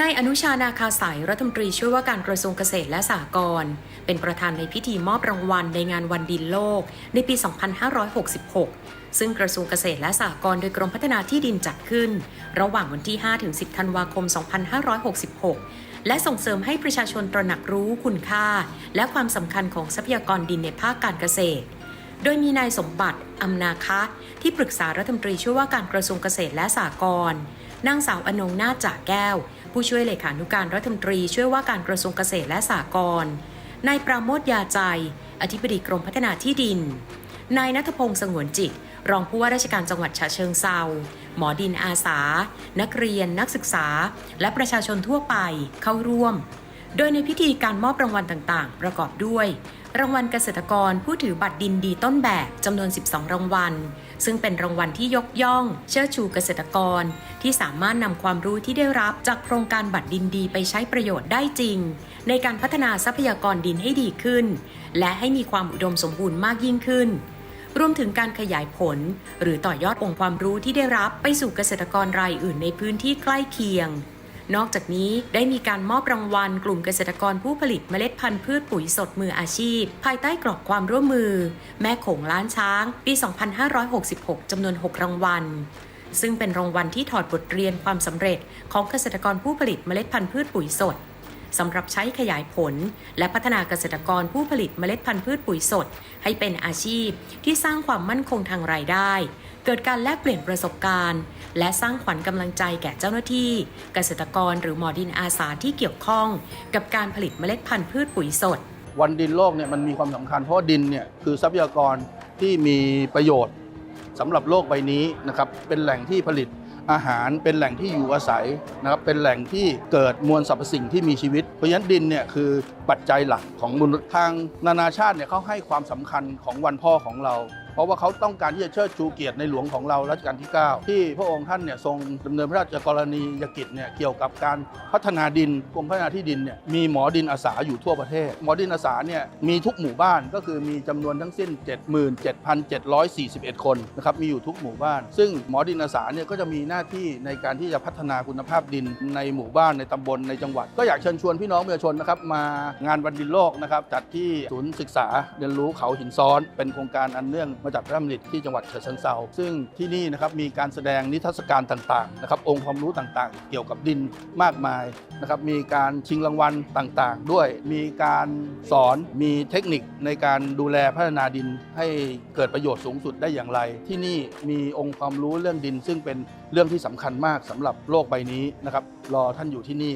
นายอนุชานาคาสายรัฐมนตรีช่วยว่าการกระทรวงเกษตรและสหกรณ์เป็นประธานในพิธีมอบรางวัลในงานวันดินโลกในปี 2566 ซึ่งกระทรวงเกษตรและสหกรณ์โดยกรมพัฒนาที่ดินจัดขึ้น ระหว่างวันที่ 5-10 ธันวาคม 2566 และส่งเสริมให้ประชาชนตระหนักรู้คุณค่า และความสำคัญของทรัพยากรดินในภาคการเกษตร โดยมีนายสมบัติอำนาคะ ที่ปรึกษารัฐมนตรีช่วยว่าการกระทรวงเกษตรและสหกรณ์ นางสาวอนงนาจ่าแก้ว ผู้ช่วยเลขานุการรัฐมนตรี ช่วยว่าการกระทรวงเกษตรและสหกรณ์นายปราโมทยาใจ อธิบดีกรมพัฒนาที่ดิน นายนัทพงศ์สงวนจิต รองผู้ว่าราชการจังหวัดฉะเชิงเซาหมอดินอาสา นักเรียน นักศึกษา และประชาชนทั่วไปเข้าร่วม โดยในพิธีการมอบรางวัลต่างๆ ประกอบด้วย รางวัลเกษตรกรผู้ถือบัตรดินดีต้นแบบจำนวน 12 รางวัล ซึ่งเป็นรางวัลที่ยกย่อง เชิดชูเกษตรกร ที่สามารถนำความรู้ที่ได้รับจากโครงการบัตรดินดีไปใช้ประโยชน์ได้จริง ในการพัฒนาทรัพยากรดินให้ดีขึ้น และให้มีความอุดมสมบูรณ์มากยิ่งขึ้นรวมถึงการขยายผล หรือต่อยอดองค์ความรู้ที่ได้รับไปสู่เกษตรกรรายอื่นในพื้นที่ใกล้เคียง นอกจากนี้ได้มีการมอบรางวัล กลุ่มเกษตรกรผู้ผลิตเมล็ดพันธุ์พืชปุ๋ยสดมืออาชีพ ภายใต้กรอบความร่วมมือ แม่โขงล้านช้าง ปี 2566 จำนวน 6 รางวัลซึ่งเป็นรางวัลที่ถอดบทเรียนความสำเร็จของเกษตรกรผู้ผลิตเมล็ดพันธุ์พืชปุ๋ยสด สำหรับใช้ขยายผล และพัฒนาเกษตรกรผู้ผลิตเมล็ดพันธุ์พืชปุ๋ยสด ให้เป็นอาชีพที่สร้างความมั่นคงทางรายได้ เกิดการแลกเปลี่ยนประสบการณ์ และสร้างขวัญกำลังใจแก่เจ้าหน้าที่ เกษตรกรหรือหมอดินอาสาที่เกี่ยวข้อง กับการผลิตเมล็ดพันธุ์พืชปุ๋ยสด วันดินโลกเนี่ยมันมีความสำคัญเพราะดินเนี่ยคือทรัพยากรที่มีประโยชน์สำหรับโลกใบนี้นะครับเป็นแหล่งที่ผลิต อาหารเป็นแหล่งที่อยู่อาศัยนะครับเป็นแหล่งที่เกิดมวลสรรพสิ่งที่มีชีวิต เพราะฉะนั้นดินเนี่ยคือปัจจัยหลักของมนุษย์ทางนานาชาติเนี่ยเขาให้ความสำคัญของวันพ่อของเรา เพราะว่าเขาต้องการที่จะเชิดชูเกียรติในหลวงของเรารัชกาลที่ 9 ที่พระองค์ท่านเนี่ยทรงดำเนินพระราชกรณียกิจเนี่ยเกี่ยวกับการพัฒนาดินกรมพัฒนาที่ดินเนี่ยมีหมอดินอาสาอยู่ทั่วประเทศ หมอดินอาสาเนี่ยมีทุกหมู่บ้านก็คือมีจำนวนทั้งสิ้น 77,741 คนนะครับมีอยู่ทุกหมู่บ้าน ซึ่งหมอดินอาสาเนี่ยก็จะมีหน้าที่ในการที่จะพัฒนาคุณภาพดินในหมู่บ้านในตำบลในจังหวัด ก็อยากเชิญชวนพี่น้องประชาชนนะครับมางานวันดินโลกนะครับจัดที่ศูนย์ศึกษาเรียนรู้เขาหินซ้อนเป็นโครงการอันเนื่องมาจากพระราชดำริที่จังหวัดฉะเชิงเทราซึ่งที่นี่นะครับมีการแสดงนิทรรศการต่างๆนะครับองค์ความรู้ต่างๆ เกี่ยวกับดินมากมายนะครับมีการชิงรางวัลต่างๆ ด้วยมีการสอนมีเทคนิคในการดูแลพัฒนาดินให้เกิดประโยชน์สูงสุดได้อย่างไร ที่นี่มีองค์ความรู้เรื่องดิน ซึ่งเป็นเรื่องที่สำคัญมากสำหรับโลกใบนี้นะครับรอท่านอยู่ที่นี่